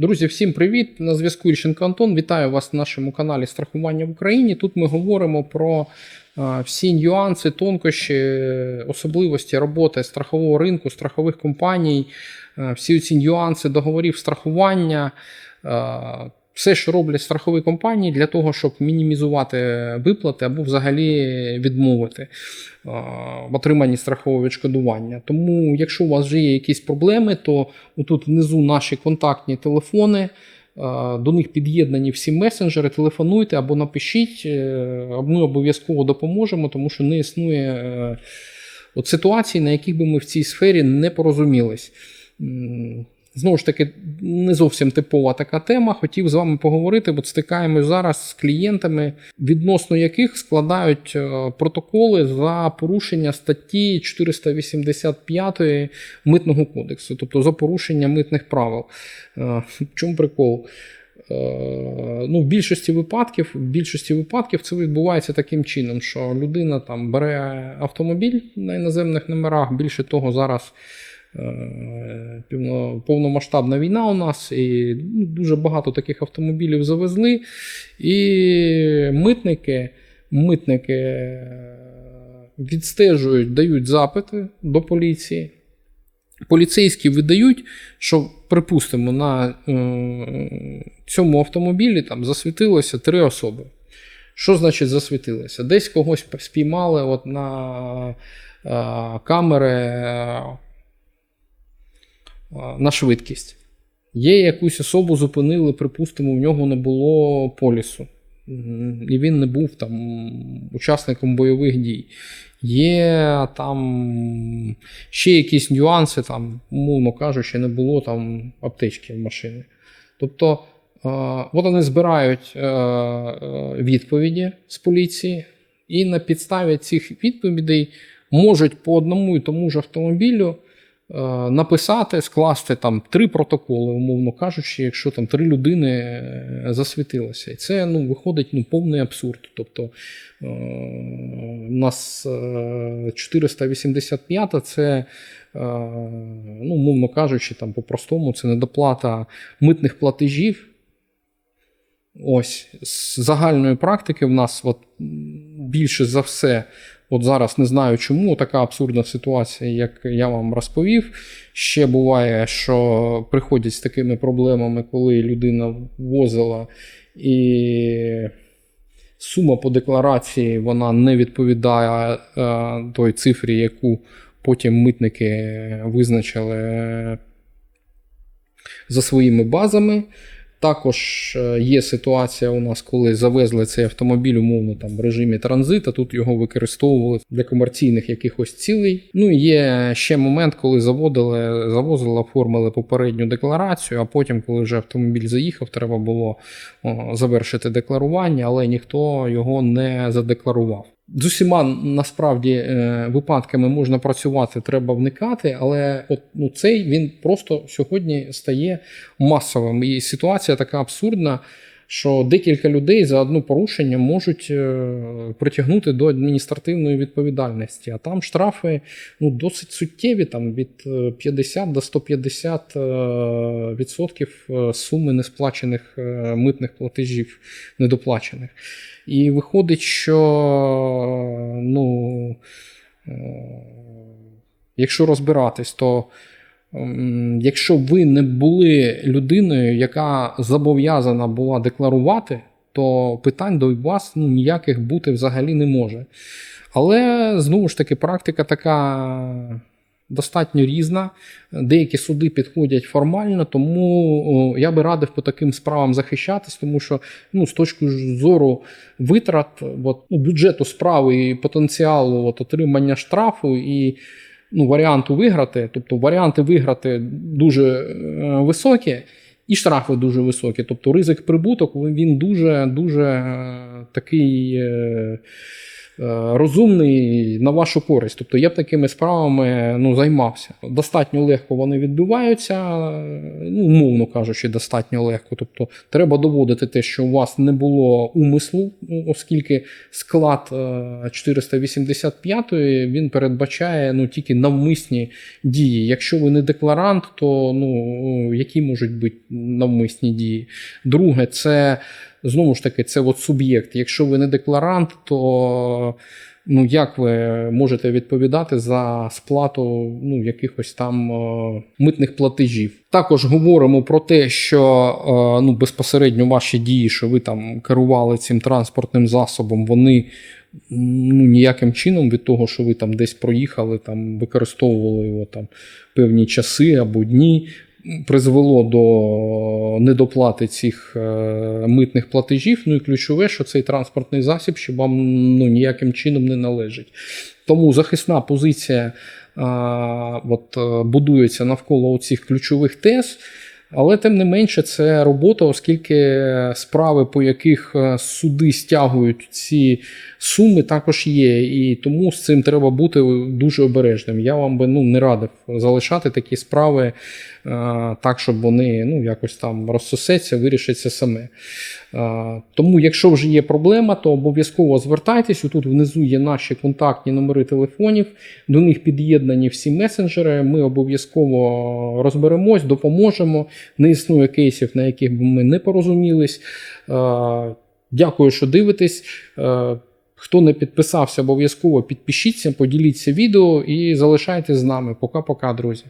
Друзі, всім привіт! На зв'язку Іщенко Антон. Вітаю вас на нашому каналі Страхування в Україні. Тут ми говоримо про всі нюанси, тонкощі, е, особливості роботи страхового ринку, страхових компаній, всі ці нюанси договорів страхування. Все, що роблять страхові компанії для того, щоб мінімізувати виплати або взагалі відмовити а, в отриманні страхового відшкодування. Тому, якщо у вас вже є якісь проблеми, то тут внизу наші контактні телефони. До них під'єднані всі месенджери, телефонуйте або напишіть, е, ми обов'язково допоможемо, тому що не існує е, от ситуацій, на яких би ми в цій сфері не порозумілись. Знову ж таки, не зовсім типова така тема. Хотів з вами поговорити, бо стикаємось зараз з клієнтами, відносно яких складають е, протоколи за порушення статті 485 митного кодексу, тобто за порушення митних правил. Е, В чому прикол? Е, Ну, в більшості випадків, в більшості випадків це відбувається таким чином, що людина там бере автомобіль на іноземних номерах. Більше того, зараз повномасштабна війна у нас, і ну, дуже багато таких автомобілів завезли. І митники, митники е, відстежують, дають запити до поліції. Поліцейські видають, що, припустимо, на е, цьому автомобілі там засвітилося три особи. Що значить засвітилося? Десь когось спіймали от на е, камери е, на швидкість. Є якусь особу зупинили, припустимо, в нього не було полісу. І він не був там учасником бойових дій. Є там ще якісь нюанси, там, умовно кажучи, не було там аптечки в машині. Тобто, от вони збирають е, е, відповіді з поліції, і на підставі цих відповідей можуть по одному і тому ж автомобілю написати, скласти там три протоколи, умовно кажучи, якщо там три людини е, засвітилося. І це ну, виходить ну, повний абсурд. Тобто е, у нас е, 485 це, е, ну, умовно кажучи, там по-простому, це недоплата митних платежів. Ось з загальної практики в нас от, більше за все, от зараз не знаю чому, така абсурдна ситуація, як я вам розповів. Ще буває, що приходять з такими проблемами, коли людина ввозила і сума по декларації вона не відповідає е, той цифрі, яку потім митники визначили за своїми базами. Також е, є ситуація у нас, коли завезли цей автомобіль умовно там в режимі транзиту, тут його використовували для комерційних якихось цілей. Ну є ще момент, коли заводили, завозили, оформили попередню декларацію, а потім, коли вже автомобіль заїхав, треба було завершити декларування, але ніхто його не задекларував. З усіма насправді е, випадками можна працювати, треба вникати, але от ну цей він просто сьогодні стає масовим. І ситуація така абсурдна, що декілька людей за одне порушення можуть е, притягнути до адміністративної відповідальності. А там штрафи ну, досить суттєві, там від е, 50 до 150 е, відсотків е, суми несплачених е, митних платежів недоплачених. І виходить, що е, якщо розбиратись, то якщо ви не були людиною, яка зобов'язана була декларувати, то питань до вас ну, ніяких бути взагалі не може. Але знову ж таки, практика така достатньо різна. Деякі суди підходять формально, тому я би радив по таким справам захищатись, тому що ну, з точки зору витрат, от, ну, бюджету справи і потенціалу от, отримання штрафу і ну, варіанту виграти, тобто варіанти виграти дуже е, високі. І штрафи дуже високі. Тобто ризик прибуток він дуже дуже е, такий е, розумний на вашу користь. Тобто я б такими справами ну, займався. Достатньо легко вони відбиваються, ну, умовно кажучи, достатньо легко. Тобто треба доводити те, що у вас не було умислу, ну, оскільки склад е, 485 він передбачає ну, тільки навмисні дії. Якщо ви не декларант, то ну, які можуть бути навмисні дії? Друге, це знову ж таки, це от суб'єкт. Якщо ви не декларант, то ну, як ви можете відповідати за сплату ну, якихось там е, митних платежів? Також говоримо про те, що е, ну, безпосередньо ваші дії, що ви там керували цим транспортним засобом, вони ну, ніяким чином від того, що ви там десь проїхали, там використовували його там певні часи або дні, призвело до недоплати цих е, митних платежів. Ну і ключове, що цей транспортний засіб ще вам ну, ніяким чином не належить. Тому захисна позиція а, от, е, будується навколо цих ключових тез. Але тим не менше, це робота, оскільки справи, по яких е, суди стягують ці суми, також є. І тому з цим треба бути дуже обережним. Я вам би ну, не радив залишати такі справи е, так, щоб вони ну, якось там розсосеться, вирішаться саме. Е, Тому, якщо вже є проблема, то обов'язково звертайтесь. Тут внизу є наші контактні номери телефонів, до них під'єднані всі месенджери. Ми обов'язково розберемось, допоможемо. Не існує кейсів, на яких би ми не порозумілись. Е, Дякую, що дивитесь. Е, Хто не підписався, обов'язково підпишіться, поділіться відео і залишайтесь з нами. Пока-пока, друзі.